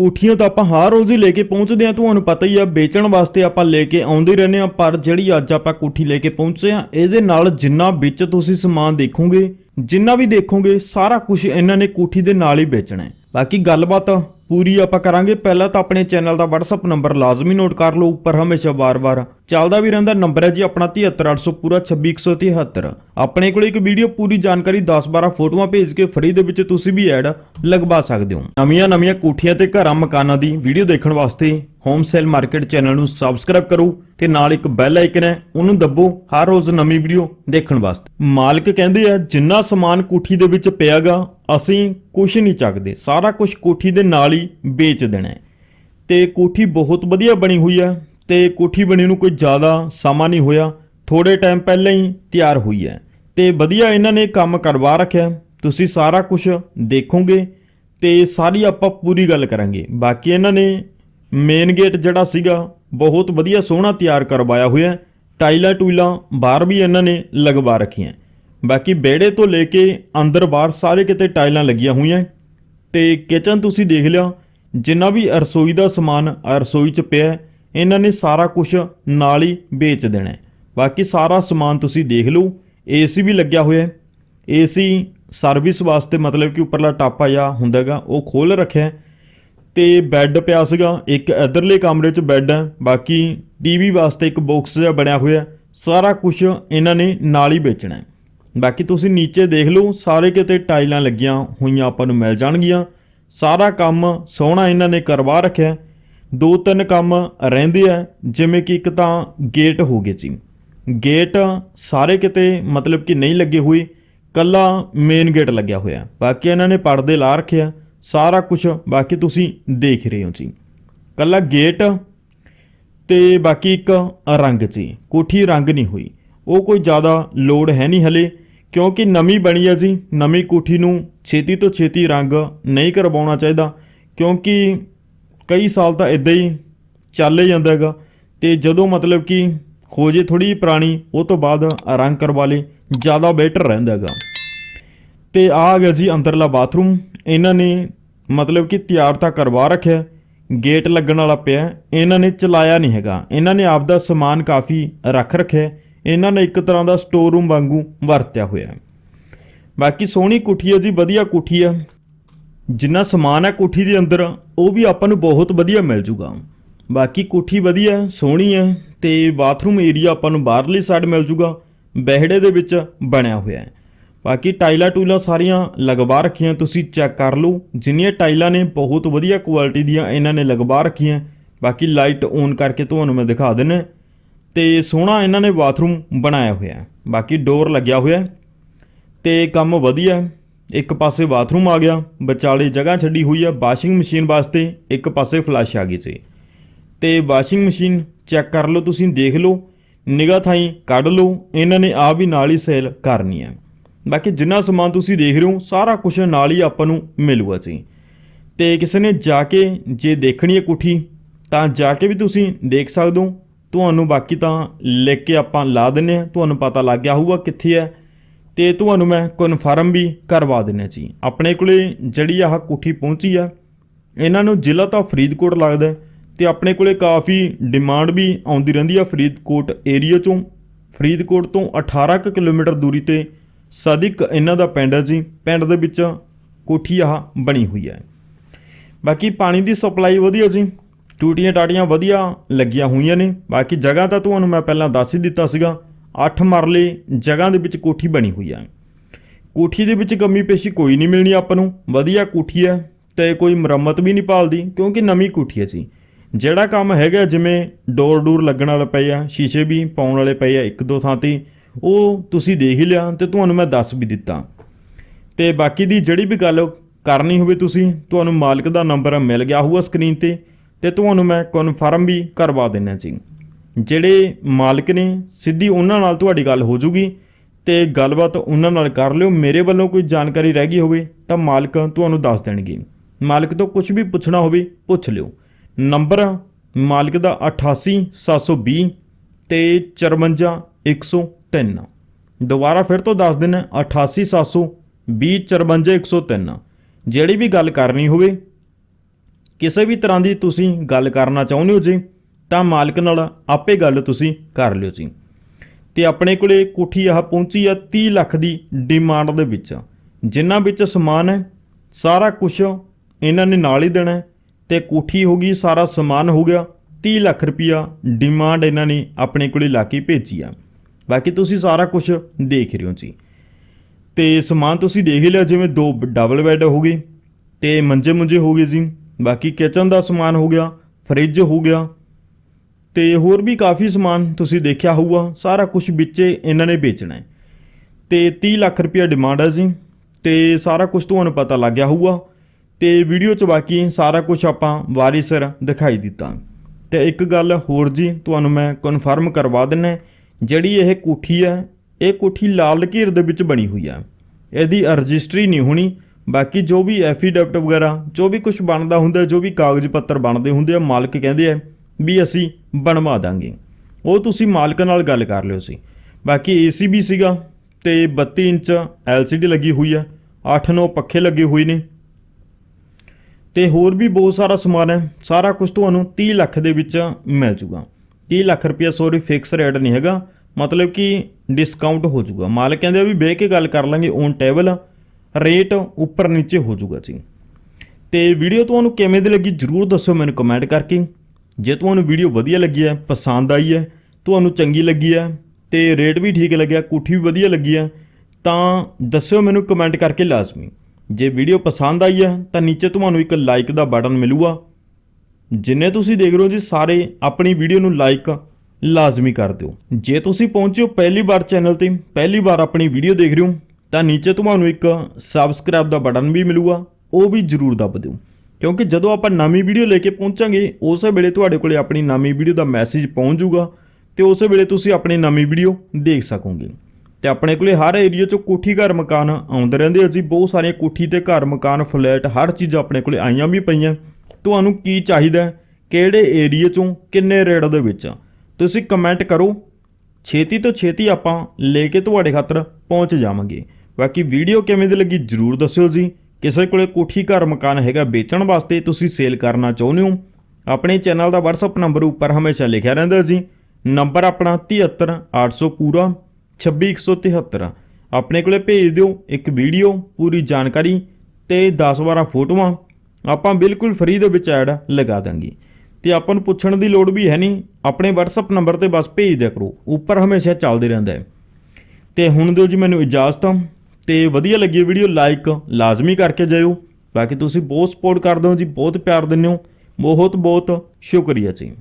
ਕੋਠੀਆਂ ਤਾਂ ਆਪਾਂ ਹਰ ਰੋਜ਼ ਹੀ ਲੈ ਕੇ ਪਹੁੰਚਦੇ ਆ ਤੁਹਾਨੂੰ ਪਤਾ ਹੀ ਆ, ਵੇਚਣ ਵਾਸਤੇ ਆਪਾਂ ਲੈ ਕੇ ਆਉਂਦੇ ਰਹਿੰਦੇ ਆ ਪਰ ਜਿਹੜੀ ਅੱਜ ਆਪਾਂ ਕੋਠੀ ਲੈ ਕੇ ਪਹੁੰਚੇ ਆ ਇਹਦੇ ਨਾਲ ਜਿੰਨਾ ਵਿੱਚ ਤੁਸੀਂ ਸਮਾਨ ਦੇਖੋਗੇ, ਜਿੰਨਾ ਵੀ ਦੇਖੋਗੇ, ਸਾਰਾ ਕੁਝ ਇਹਨਾਂ ਨੇ ਕੋਠੀ ਦੇ ਨਾਲ ਹੀ ਵੇਚਣਾ ਹੈ। ਬਾਕੀ ਗੱਲਬਾਤ ਪੂਰੀ ਆਪਾਂ ਕਰਾਂਗੇ। ਪਹਿਲਾਂ ਤਾਂ ਆਪਣੇ ਚੈਨਲ ਦਾ WhatsApp ਨੰਬਰ ਲਾਜ਼ਮੀ ਨੋਟ ਕਰ ਲਓ, ਉੱਪਰ ਹਮੇਸ਼ਾ ਵਾਰ-ਵਾਰ ਚੱਲਦਾ ਵੀ ਰਹਿੰਦਾ। ਨੰਬਰ ਹੈ ਜੀ ਆਪਣਾ 73800 ਪੂਰਾ 26173 ਆਪਣੇ ਕੋਲ ਇੱਕ ਵੀਡੀਓ, ਪੂਰੀ ਜਾਣਕਾਰੀ 10-12 ਫੋਟੋਆਂ ਭੇਜ ਕੇ ਫ੍ਰੀ ਦੇ ਵਿੱਚ ਤੁਸੀਂ ਵੀ ਐਡ ਲਗਵਾ ਸਕਦੇ ਹੋ। ਨਵੀਆਂ ਨਵੀਆਂ ਕੋਠੀਆਂ ਤੇ ਘਰਾਂ, ਮਕਾਨਾਂ ਦੀ ਵੀਡੀਓ ਦੇਖਣ ਵਾਸਤੇ ਹੋਮ ਸੇਲ ਮਾਰਕੀਟ ਚੈਨਲ ਨੂੰ ਸਬਸਕ੍ਰਾਈਬ ਕਰੋ ਤੇ ਨਾਲ ਇੱਕ ਬੈਲ ਆਈਕਨ ਹੈ, ਉਹਨੂੰ ਦੱਬੋ ਹਰ ਰੋਜ਼ ਨਵੀਂ ਵੀਡੀਓ ਦੇਖਣ ਵਾਸਤੇ। ਮਾਲਕ ਕਹਿੰਦੇ ਆ, ਜਿੰਨਾ ਸਮਾਨ ਕੋਠੀ ਦੇ ਵਿੱਚ ਪਿਆਗਾ, ਅਸੀਂ ਕੁਝ ਨਹੀਂ ਚੱਕਦੇ। ਸਾਰਾ ਕੁਝ ਕੋਠੀ ਦੇ ਨਾਲ ਹੀ ਵੇਚ ਦੇਣਾ ਹੈ। ਤੇ ਕੋਠੀ ਬਹੁਤ ਵਧੀਆ ਬਣੀ ਹੋਈ ਹੈ ਤੇ ਕੋਠੀ ਬਣੀ ਨੂੰ ਕੋਈ ਜ਼ਿਆਦਾ ਸਮਾਂ ਨਹੀਂ ਹੋਇਆ। ਥੋੜੇ ਟਾਈਮ ਪਹਿਲਾਂ ਹੀ ਤਿਆਰ ਹੋਈ ਹੈ। ਤੇ ਵਧੀਆ ਇਹਨਾਂ ਨੇ ਕੰਮ ਕਰਵਾ ਰੱਖਿਆ। ਤੁਸੀਂ ਸਾਰਾ ਕੁਝ ਦੇਖੋਗੇ ਤੇ ਸਾਰੀ ਆਪਾਂ ਪੂਰੀ ਗੱਲ ਕਰਾਂਗੇ। ਬਾਕੀ ਇਹਨਾਂ ਨੇ ਮੇਨ ਗੇਟ ਜਿਹੜਾ ਸੀਗਾ, ਬਹੁਤ ਵਧੀਆ ਸੋਹਣਾ ਤਿਆਰ ਕਰਵਾਇਆ ਹੋਇਆ ਹੈ। ਟਾਈਲਾਂ ਬਾਹਰ ਵੀ ਇਹਨਾਂ ਨੇ ਲਗਵਾ ਰੱਖੀਆਂ ਬਾਕੀ ਵਿਹੜੇ ਤੋਂ ਲੈ ਕੇ ਅੰਦਰ ਬਾਹਰ ਸਾਰੇ ਕਿਤੇ ਟਾਈਲਾਂ ਲੱਗੀਆਂ ਹੋਈਆਂ ਤੇ ਕਿਚਨ ਤੁਸੀਂ ਦੇਖ ਲਿਆ, ਜਿੰਨਾ ਵੀ ਰਸੋਈ ਦਾ ਸਮਾਨ ਰਸੋਈ 'ਚ ਪਿਆ ਇਹਨਾਂ ਨੇ ਸਾਰਾ ਕੁਝ ਨਾਲ ਹੀ ਵੇਚ ਦੇਣਾ ਬਾਕੀ ਸਾਰਾ ਸਮਾਨ ਤੁਸੀਂ ਦੇਖ ਲਓ ਏਸੀ ਵੀ ਲੱਗਿਆ ਹੋਇਆ ਹੈ। ਏਸੀ ਸਰਵਿਸ ਵਾਸਤੇ ਮਤਲਬ ਕਿ ਉੱਪਰਲਾ ਟਾਪਾ ਜਾਂ ਹੁੰਦਾਗਾ ਉਹ ਖੋਲ ਰੱਖਿਆ ਤੇ ਬੈੱਡ ਪਿਆ ਸੀਗਾ। ਇੱਕ ਇਧਰਲੇ ਕਮਰੇ 'ਚ ਬੈੱਡ ਹੈ। ਬਾਕੀ ਟੀਵੀ ਵਾਸਤੇ ਇੱਕ ਬਾਕਸ ਜਿਹਾ ਬਣਿਆ ਹੋਇਆ ਸਾਰਾ ਕੁਝ ਇਹਨਾਂ ਨੇ ਨਾਲ ਹੀ ਵੇਚਣਾ ਹੈ। ਬਾਕੀ ਤੁਸੀਂ ਨੀਚੇ ਦੇਖ ਲਓ, ਸਾਰੇ ਕਿਤੇ ਟਾਈਲਾਂ ਲੱਗੀਆਂ ਹੋਈਆਂ ਆਪਾਂ ਨੂੰ ਮਿਲ ਜਾਣਗੀਆਂ। ਸਾਰਾ ਕੰਮ ਸੋਹਣਾ ਇਹਨਾਂ ਨੇ ਕਰਵਾ ਰੱਖਿਆ ਦੋ ਤਿੰਨ ਕੰਮ ਰਹਿੰਦੇ ਆ, ਜਿਵੇਂ ਕਿ ਇੱਕ ਤਾਂ ਗੇਟ ਹੋ ਗਏ ਜੀ ਗੇਟ ਸਾਰੇ ਕਿਤੇ ਮਤਲਬ ਕਿ ਨਹੀਂ ਲੱਗੇ ਹੋਏ। ਕੱਲਾ ਮੇਨ ਗੇਟ ਲੱਗਿਆ ਹੋਇਆ। ਬਾਕੀ ਇਹਨਾਂ ਨੇ ਪਰਦੇ ਲਾ ਰੱਖਿਆ ਸਾਰਾ ਕੁਝ ਬਾਕੀ ਤੁਸੀਂ ਦੇਖ ਰਹੇ ਹੋ ਜੀ। ਕੱਲਾ ਗੇਟ ਤੇ ਬਾਕੀ ਇੱਕ ਰੰਗ ਜੀ। ਕੋਠੀ ਰੰਗ ਨਹੀਂ ਹੋਈ। ਉਹ ਕੋਈ ਜ਼ਿਆਦਾ ਲੋਡ ਹੈ ਨਹੀਂ ਹਲੇ, ਕਿਉਂਕਿ ਨਵੀਂ ਬਣੀ ਹੈ ਜੀ। ਨਵੀਂ ਕੋਠੀ ਨੂੰ ਛੇਤੀ ਤੋਂ ਛੇਤੀ ਰੰਗ ਨਹੀਂ ਕਰਵਾਉਣਾ ਚਾਹੀਦਾ, ਕਿਉਂਕਿ ਕਈ ਸਾਲ ਤਾਂ ਇਦਾਂ ਹੀ ਚੱਲ ਹੀ ਜਾਂਦਾ ਹੈਗਾ। ਤੇ ਜਦੋਂ ਮਤਲਬ ਕਿ ਹੋ ਜੇ ਥੋੜੀ ਪੁਰਾਣੀ, ਉਹ ਤੋਂ ਬਾਅਦ ਰੰਗ ਕਰਵਾ ਲੇ ਜ਼ਿਆਦਾ ਬੈਟਰ ਰਹਿੰਦਾ ਹੈਗਾ। ਤੇ ਆ ਗਿਆ ਜੀ ਅੰਦਰਲਾ ਬਾਥਰੂਮ। ਇਹਨਾਂ ਨੇ ਮਤਲਬ ਕਿ ਤਿਆਰ ਤਾਂ ਕਰਵਾ ਰੱਖਿਆ, ਗੇਟ ਲੱਗਣ ਵਾਲਾ ਪਿਆ, ਇਹਨਾਂ ਨੇ ਚਲਾਇਆ ਨਹੀਂ ਹੈਗਾ। ਇਹਨਾਂ ਨੇ ਆਪਦਾ ਸਮਾਨ ਕਾਫੀ ਰੱਖ ਰੱਖਿਆ, ਇਹਨਾਂ ਨੇ ਇੱਕ ਤਰ੍ਹਾਂ ਦਾ ਸਟੋਰ ਰੂਮ ਵਾਂਗੂ ਵਰਤਿਆ ਹੋਇਆ ਬਾਕੀ ਸੋਹਣੀ ਕੋਠੀ ਹੈ ਜੀ, ਵਧੀਆ ਕੋਠੀ ਹੈ। ਜਿੰਨਾ ਸਮਾਨ ਹੈ ਕੋਠੀ ਦੇ ਅੰਦਰ, ਉਹ ਵੀ ਆਪਾਂ ਨੂੰ ਬਹੁਤ ਵਧੀਆ ਮਿਲ ਜੂਗਾ। ਬਾਕੀ ਕੋਠੀ ਵਧੀਆ, ਸੋਹਣੀ ਹੈ ਤੇ ਬਾਥਰੂਮ ਏਰੀਆ ਆਪਾਂ ਨੂੰ ਬਾਹਰਲੀ ਸਾਈਡ ਮਿਲ ਜੂਗਾ, ਬਹਿੜੇ ਦੇ ਵਿੱਚ ਬਣਿਆ ਹੋਇਆ ਹੈ। ਬਾਕੀ ਟਾਈਲਾਂ ਟੂਲਾਂ ਸਾਰੀਆਂ ਲਗਵਾ ਰੱਖੀਆਂ, ਤੁਸੀਂ ਚੈੱਕ ਕਰ ਲਓ। ਜਿੰਨੀਆਂ ਟਾਈਲਾਂ ਨੇ, ਬਹੁਤ ਵਧੀਆ ਕੁਆਲਿਟੀ ਦੀਆਂ ਇਹਨਾਂ ਨੇ ਲਗਵਾ ਰੱਖੀਆਂ। ਬਾਕੀ ਲਾਈਟ ਔਨ ਕਰਕੇ ਤੁਹਾਨੂੰ ਮੈਂ ਦਿਖਾ ਦਿੰਨਾ। ਤੇ ਸੋਹਣਾ ਇਹਨਾਂ ਨੇ ਬਾਥਰੂਮ ਬਣਾਇਆ ਹੋਇਆ ਹੈ। ਬਾਕੀ ਡੋਰ ਲੱਗਿਆ ਹੋਇਆ ਹੈ। ਤੇ ਕੰਮ ਵਧੀਆ ਇੱਕ ਪਾਸੇ ਬਾਥਰੂਮ ਆ ਗਿਆ, ਵਿਚਾਲੇ ਜਗ੍ਹਾ ਛੱਡੀ ਹੋਈ ਆ ਵਾਸ਼ਿੰਗ ਮਸ਼ੀਨ ਵਾਸਤੇ ਇੱਕ ਪਾਸੇ ਫਲੱਸ਼ ਆ ਗਈ ਸੀ। ਤੇ ਵਾਸ਼ਿੰਗ ਮਸ਼ੀਨ ਚੈੱਕ ਕਰ ਲਓ, ਤੁਸੀਂ ਦੇਖ ਲਓ। ਨਿਗਾਹ ਥਾਈ ਕੱਢ ਲਓ। ਇਹਨਾਂ ਨੇ ਆ ਵੀ ਨਾਲ ਹੀ ਸੇਲ ਕਰਨੀ ਹੈ। ਬਾਕੀ ਜਿੰਨਾ ਸਮਾਨ ਤੁਸੀਂ ਦੇਖ ਰਹੇ ਹੋ, ਸਾਰਾ ਕੁਝ ਨਾਲ ਹੀ ਆਪਾਂ ਨੂੰ ਮਿਲੂਗਾ ਜੀ। ਤੇ ਕਿਸੇ ਨੇ ਜਾ ਕੇ ਜੇ ਦੇਖਣੀ ਹੈ ਕੋਠੀ, ਤਾਂ ਜਾ ਕੇ ਵੀ ਤੁਸੀਂ ਦੇਖ ਸਕਦੇ ਹੋ। ਤੁਹਾਨੂੰ ਬਾਕੀ ਤਾਂ ਲਿਖ ਕੇ ਆਪਾਂ ਲਾ ਦਿੰਨੇ ਆ ਤੁਹਾਨੂੰ ਪਤਾ ਲੱਗ ਗਿਆ ਹੋਊਗਾ ਕਿੱਥੇ ਹੈ। ਤੇ ਤੁਹਾਨੂੰ ਮੈਂ ਕਨਫਰਮ ਵੀ ਕਰਵਾ ਦਿੰਨਾ ਜੀ। ਆਪਣੇ ਕੋਲੇ ਜਿਹੜੀ ਆਹ ਕੋਠੀ ਪਹੁੰਚੀ ਆ, ਇਹਨਾਂ ਨੂੰ ਜ਼ਿਲ੍ਹਾ ਤਾਂ ਫਰੀਦਕੋਟ ਲੱਗਦਾ ਹੈ ਤੇ ਆਪਣੇ ਕੋਲੇ ਕਾਫੀ ਡਿਮਾਂਡ ਵੀ ਆਉਂਦੀ ਰਹਿੰਦੀ ਆ ਫਰੀਦਕੋਟ ਏਰੀਆ ਚੋਂ। ਫਰੀਦਕੋਟ ਤੋਂ 18 ਕੁ ਕਿਲੋਮੀਟਰ ਦੂਰੀ ਤੇ ਸਦਿਕ ਇਹਨਾਂ ਦਾ ਪਿੰਡ ਹੈ ਜੀ। ਪਿੰਡ ਦੇ ਵਿੱਚ ਕੋਠੀ ਆਹ ਬਣੀ ਹੋਈ ਹੈ। ਬਾਕੀ ਪਾਣੀ ਦੀ ਸਪਲਾਈ ਵਧੀਆ ਜੀ। ਟੂਟੀਆਂ ਟਾਟੀਆਂ ਵਧੀਆ ਲੱਗੀਆਂ ਹੋਈਆਂ ਨੇ। ਬਾਕੀ ਜਗ੍ਹਾ ਤਾਂ ਤੁਹਾਨੂੰ ਮੈਂ ਪਹਿਲਾਂ ਦੱਸ ਹੀ ਦਿੱਤਾ ਸੀਗਾ। 8 ਮਰਲੇ ਜਗ੍ਹਾ ਦੇ ਵਿੱਚ ਕੋਠੀ ਬਣੀ ਹੋਈ ਹੈ। ਕੋਠੀ ਦੇ ਵਿੱਚ ਕਮੀ ਪੇਸ਼ੀ ਕੋਈ ਨਹੀਂ ਮਿਲਣੀ ਆਪਾਂ ਨੂੰ। ਵਧੀਆ ਕੋਠੀ ਹੈ ਤੇ ਕੋਈ ਮੁਰੰਮਤ ਵੀ ਨਹੀਂ ਪਾਲਦੀ ਕਿਉਂਕਿ ਨਵੀਂ ਕੋਠੀ ਹੈ ਜੀ। ਜਿਹੜਾ ਕੰਮ ਹੈਗਾ ਜਿਵੇਂ ਡੋਰ ਡੂਰ ਲੱਗਣ ਵਾਲੇ ਪਏ ਆ ਸ਼ੀਸ਼ੇ ਵੀ ਪਾਉਣ ਵਾਲੇ ਪਏ ਆ ਇੱਕ ਦੋ ਥਾਂ ਤੇ। ਉਹ ਤੁਸੀਂ ਦੇਖ ਹੀ ਲਿਆ ਤੇ ਤੁਹਾਨੂੰ ਮੈਂ ਦੱਸ ਵੀ ਦਿੱਤਾ। ਤੇ ਬਾਕੀ ਦੀ ਜਿਹੜੀ ਵੀ ਗੱਲ ਕਰਨੀ ਹੋਵੇ ਤੁਸੀਂ, ਤੁਹਾਨੂੰ ਮਾਲਕ ਦਾ ਨੰਬਰ ਮਿਲ ਗਿਆ ਹੋਊਗਾ ਸਕਰੀਨ ਤੇ ਤੇ ਤੁਹਾਨੂੰ ਮੈਂ ਕਨਫਰਮ ਵੀ ਕਰਵਾ ਦੇਣਾ ਜੀ। ਜਿਹੜੇ ਮਾਲਕ ਨੇ, ਸਿੱਧੀ ਉਹਨਾਂ ਨਾਲ ਤੁਹਾਡੀ ਗੱਲ ਹੋ ਜੂਗੀ ਤੇ ਗੱਲਬਾਤ ਉਹਨਾਂ ਨਾਲ ਕਰ ਲਿਓ। ਮੇਰੇ ਵੱਲੋਂ ਕੋਈ ਜਾਣਕਾਰੀ ਰਹਿ ਗਈ ਹੋਵੇ ਤਾਂ ਮਾਲਕ ਤੁਹਾਨੂੰ ਦੱਸ ਦੇਣਗੇ। ਮਾਲਕ ਤੋਂ ਕੁਝ ਵੀ ਪੁੱਛਣਾ ਹੋਵੇ, ਪੁੱਛ ਲਿਓ। ਨੰਬਰ ਮਾਲਕ ਦਾ 88720 ਤੇ 54103 ਦੁਬਾਰਾ ਫਿਰ ਤੋਂ ਦੱਸ ਦਿੰਨਾ 88720 54103 ਜਿਹੜੀ ਵੀ ਗੱਲ ਕਰਨੀ ਹੋਵੇ, ਕਿਸੇ ਵੀ ਤਰ੍ਹਾਂ ਦੀ ਤੁਸੀਂ ਗੱਲ ਕਰਨਾ ਚਾਹੁੰਦੇ ਹੋ ਜੀ, ਤਾਂ ਮਾਲਕ ਨਾਲ ਆਪੇ ਗੱਲ ਤੁਸੀਂ ਕਰ ਲਿਓ ਜੀ। ਤੇ ਆਪਣੇ ਕੋਲੇ ਕੋਠੀ ਆਹ ਪਹੁੰਚੀ ਆ 30 ਲੱਖ ਦੀ ਡਿਮਾਂਡ ਦੇ ਵਿੱਚ। ਜਿਨ੍ਹਾਂ ਵਿੱਚ ਸਮਾਨ ਹੈ, ਸਾਰਾ ਕੁਝ ਇਹਨਾਂ ਨੇ ਨਾਲ ਹੀ ਦੇਣਾ ਹੈ। ਤੇ ਕੋਠੀ ਹੋ ਗਈ, ਸਾਰਾ ਸਮਾਨ ਹੋ ਗਿਆ 30 ਲੱਖ ਰੁਪਿਆ ਡਿਮਾਂਡ ਇਹਨਾਂ ਨੇ ਆਪਣੇ ਕੋਲੇ ਲਾ ਕੇ ਭੇਜੀ ਆ। ਬਾਕੀ ਤੁਸੀਂ ਸਾਰਾ ਕੁਝ ਦੇਖ ਰਹੇ ਹੋ ਜੀ। ਤੇ ਸਮਾਨ ਤੁਸੀਂ ਦੇਖ ਹੀ ਲਿਆ, ਜਿਵੇਂ ਦੋ ਡਬਲ ਬੈੱਡ ਹੋ ਗਏ, ਤੇ ਮੰਜੇ ਮੁੰਜੇ ਹੋ ਗਏ ਜੀ। ਬਾਕੀ ਕਿਚਨ ਦਾ ਸਮਾਨ ਹੋ ਗਿਆ ਫ੍ਰਿਜ ਹੋ ਗਿਆ, ਤੇ ਹੋਰ ਵੀ ਕਾਫੀ ਸਮਾਨ ਤੁਸੀਂ ਦੇਖਿਆ ਹੋਊਗਾ, ਸਾਰਾ ਕੁਝ ਵਿੱਚ ਇਹਨਾਂ ਨੇ ਵੇਚਣਾ ਹੈ। ਤੇ 30 ਲੱਖ ਰੁਪਇਆ ਡਿਮਾਂਡ ਹੈ ਜੀ, ਤੇ ਸਾਰਾ ਕੁਝ ਤੁਹਾਨੂੰ ਪਤਾ ਲੱਗ ਗਿਆ ਹੋਊਗਾ। ਤੇ ਵੀਡੀਓ 'ਚ ਬਾਕੀ ਸਾਰਾ ਕੁਝ ਆਪਾਂ ਵਾਰੀ ਸਿਰ ਦਿਖਾਈ ਦਿੱਤਾ। ਤੇ ਇੱਕ ਗੱਲ ਹੋਰ ਜੀ, ਤੁਹਾਨੂੰ ਮੈਂ ਕਨਫਰਮ ਕਰਵਾ ਦਿੰਨਾ ਜਿਹੜੀ ਇਹ ਕੋਠੀ ਹੈ, ਇਹ ਕੋਠੀ ਲਾਲ ਘੇਰ ਦੇ ਵਿੱਚ ਬਣੀ ਹੋਈ ਹੈ। ਇਹਦੀ ਰਜਿਸਟਰੀ ਨਹੀਂ ਹੋਣੀ। ਬਾਕੀ ਜੋ ਵੀ ਐਫੀਡੈਵਿਟ ਵਗੈਰਾ, ਜੋ ਵੀ ਕੁਝ ਬਣਦਾ ਹੁੰਦਾ, ਜੋ ਵੀ ਕਾਗਜ਼ ਪੱਤਰ ਬਣਦੇ ਹੁੰਦੇ ਆ, ਮਾਲਕ ਕਹਿੰਦੇ ਆ ਵੀ ਅਸੀਂ ਬਣਵਾ ਦਾਂਗੇ। ਉਹ ਤੁਸੀਂ ਮਾਲਕ ਨਾਲ ਗੱਲ ਕਰ ਲਿਓ ਸੀ। ਬਾਕੀ ਏਸੀ ਵੀ ਸੀਗਾ ਤੇ 32 ਇੰਚ LCD ਲੱਗੀ ਹੋਈ ਆ। 8-9 ਪੱਖੇ ਲੱਗੇ ਹੋਏ ਨੇ। ਤੇ ਹੋਰ ਵੀ ਬਹੁਤ ਸਾਰਾ ਸਮਾਨ ਹੈ। ਸਾਰਾ ਕੁਝ ਤੁਹਾਨੂੰ 30 ਲੱਖ ਦੇ ਵਿੱਚ ਮਿਲ ਜੂਗਾ। 30 ਲੱਖ ਰੁਪਇਆ ਸੋਰੀ ਫਿਕਸ ਰੇਟ ਨਹੀਂ ਹੈਗਾ। ਮਤਲਬ ਕਿ ਡਿਸਕਾਊਂਟ ਹੋ ਜੂਗਾ ਮਾਲਕ ਕਹਿੰਦੇ ਵੀ ਬਹਿ ਕੇ ਗੱਲ ਕਰ ਲਾਂਗੇ ਔਨ ਟੇਬਲ ਰੇਟ ਉੱਪਰ ਨੀਚੇ ਹੋ ਜੂਗਾ ਜੀ। ਤੇ ਵੀਡੀਓ ਤੁਹਾਨੂੰ ਕਿਵੇਂ ਦੀ ਲੱਗੀ ਜਰੂਰ ਦੱਸੋ ਮੈਨੂੰ ਕਮੈਂਟ ਕਰਕੇ। ਜੇ ਤੁਹਾਨੂੰ ਵੀਡੀਓ ਵਧੀਆ ਲੱਗੀ ਹੈ, ਪਸੰਦ ਆਈ ਹੈ, ਤੁਹਾਨੂੰ ਚੰਗੀ ਲੱਗੀ ਹੈ ਤੇ ਰੇਟ ਵੀ ਠੀਕ ਲੱਗਿਆ, ਕੋਠੀ ਵੀ ਵਧੀਆ ਲੱਗੀ ਹੈ, ਤਾਂ ਦੱਸਿਓ ਮੈਨੂੰ ਕਮੈਂਟ ਕਰਕੇ ਲਾਜ਼ਮੀ। ਜੇ ਵੀਡੀਓ ਪਸੰਦ ਆਈ ਹੈ, ਤਾਂ ਨੀਚੇ ਤੁਹਾਨੂੰ ਇੱਕ ਲਾਈਕ ਦਾ ਬਟਨ ਮਿਲੂਗਾ। ਜਿੰਨੇ ਤੁਸੀਂ ਦੇਖ ਰਹੇ ਹੋ ਜੀ, ਸਾਰੇ ਆਪਣੀ ਵੀਡੀਓ ਨੂੰ ਲਾਈਕ ਲਾਜ਼ਮੀ ਕਰ ਦਿਓ। ਜੇ ਤੁਸੀਂ ਪਹੁੰਚੇ ਹੋ ਪਹਿਲੀ ਵਾਰ ਚੈਨਲ ਤੇ, ਪਹਿਲੀ ਵਾਰ ਆਪਣੀ ਵੀਡੀਓ ਦੇਖ ਰਹੇ ਹੋ, ਤਾਂ ਨੀਚੇ ਤੁਹਾਨੂੰ ਇੱਕ ਸਬਸਕ੍ਰਾਈਬ ਦਾ ਬਟਨ ਵੀ ਮਿਲੂਗਾ, ਉਹ ਵੀ ਜਰੂਰ ਦੱਬ ਦਿਓ। ਕਿਉਂਕਿ ਜਦੋਂ ਆਪਾਂ ਨਵੀਂ ਵੀਡੀਓ ਲੈ ਕੇ ਪਹੁੰਚਾਂਗੇ, ਉਸੇ ਵੇਲੇ ਤੁਹਾਡੇ ਕੋਲੇ ਆਪਣੀ ਨਵੀਂ ਵੀਡੀਓ ਦਾ ਮੈਸੇਜ ਪਹੁੰਚ ਜਾਊਗਾ ਤੇ ਉਸੇ ਵੇਲੇ ਤੁਸੀਂ ਆਪਣੀ ਨਵੀਂ ਵੀਡੀਓ ਦੇਖ ਸਕੋਗੇ। ਤੇ ਆਪਣੇ ਕੋਲੇ ਹਰ ਏਰੀਆ ਚੋਂ ਕੋਠੀ ਘਰ ਮਕਾਨ ਆਉਂਦੇ ਰਹਿੰਦੇ ਅਸੀਂ ਬਹੁਤ ਸਾਰੀਆਂ ਕੋਠੀ ਤੇ ਘਰ ਮਕਾਨ ਫਲੈਟ ਹਰ ਚੀਜ਼ ਆਪਣੇ ਕੋਲੇ ਆਈਆਂ ਵੀ ਪਈਆਂ। ਤੁਹਾਨੂੰ ਕੀ ਚਾਹੀਦਾ ਕਿਹੜੇ ਏਰੀਆ ਚੋਂ, ਕਿੰਨੇ ਰੇਟ ਦੇ ਵਿੱਚ ਤੁਸੀਂ ਕਮੈਂਟ ਕਰੋ। ਛੇਤੀ ਤੋਂ ਛੇਤੀ ਆਪਾਂ ਲੈ ਕੇ ਤੁਹਾਡੇ ਖਾਤਰ ਪਹੁੰਚ ਜਾਵਾਂਗੇ। ਬਾਕੀ ਵੀਡੀਓ ਕਿਵੇਂ ਦੀ ਲੱਗੀ ਜਰੂਰ ਦੱਸਿਓ ਜੀ। ਕਿਸੇ ਕੋਲੇ ਕੋਠੀ, ਘਰ, ਮਕਾਨ ਹੈਗਾ ਵੇਚਣ ਵਾਸਤੇ ਤੁਸੀਂ ਸੇਲ ਕਰਨਾ ਚਾਹੁੰਦੇ ਹੋ, ਆਪਣੇ ਚੈਨਲ ਦਾ WhatsApp ਨੰਬਰ ਉੱਪਰ ਹਮੇਸ਼ਾ ਲਿਖਿਆ ਰਹਿੰਦਾ ਜੀ। ਨੰਬਰ ਆਪਣਾ 73800 ਪੂਰਾ 26173 ਆਪਣੇ ਕੋਲੇ ਭੇਜ ਦਿਓ ਇੱਕ ਵੀਡੀਓ ਪੂਰੀ ਜਾਣਕਾਰੀ ਤੇ 10-12 ਫੋਟੋਆਂ। ਆਪਾਂ ਬਿਲਕੁਲ ਫ੍ਰੀ ਦੇ ਵਿੱਚ ਐਡ ਲਗਾ ਦਾਂਗੇ। ਤੇ ਆਪਾਂ ਨੂੰ ਪੁੱਛਣ ਦੀ ਲੋੜ ਵੀ ਹੈ ਨਹੀਂ, ਆਪਣੇ WhatsApp ਨੰਬਰ ਤੇ ਬਸ ਭੇਜ ਦਿਆ ਕਰੋ, ਉੱਪਰ ਹਮੇਸ਼ਾ ਚੱਲਦੇ ਰਹਿੰਦਾ ਹੈ। ਤੇ ਹੁਣ ਦਿਓ ਜੀ ਮੈਨੂੰ ਇਜਾਜ਼ਤ ਤੇ ਵਧੀਆ ਲੱਗੀ ਵੀਡੀਓ ਲਾਈਕ ਲਾਜ਼ਮੀ ਕਰਕੇ ਜਾਇਓ, ਬਾਕੀ ਤੁਸੀਂ ਬਹੁਤ ਸਪੋਰਟ ਕਰਦੇ ਹੋ ਜੀ, ਬਹੁਤ ਪਿਆਰ ਦਿੰਦੇ ਹੋ ਬਹੁਤ ਬਹੁਤ ਸ਼ੁਕਰੀਆ ਜੀ।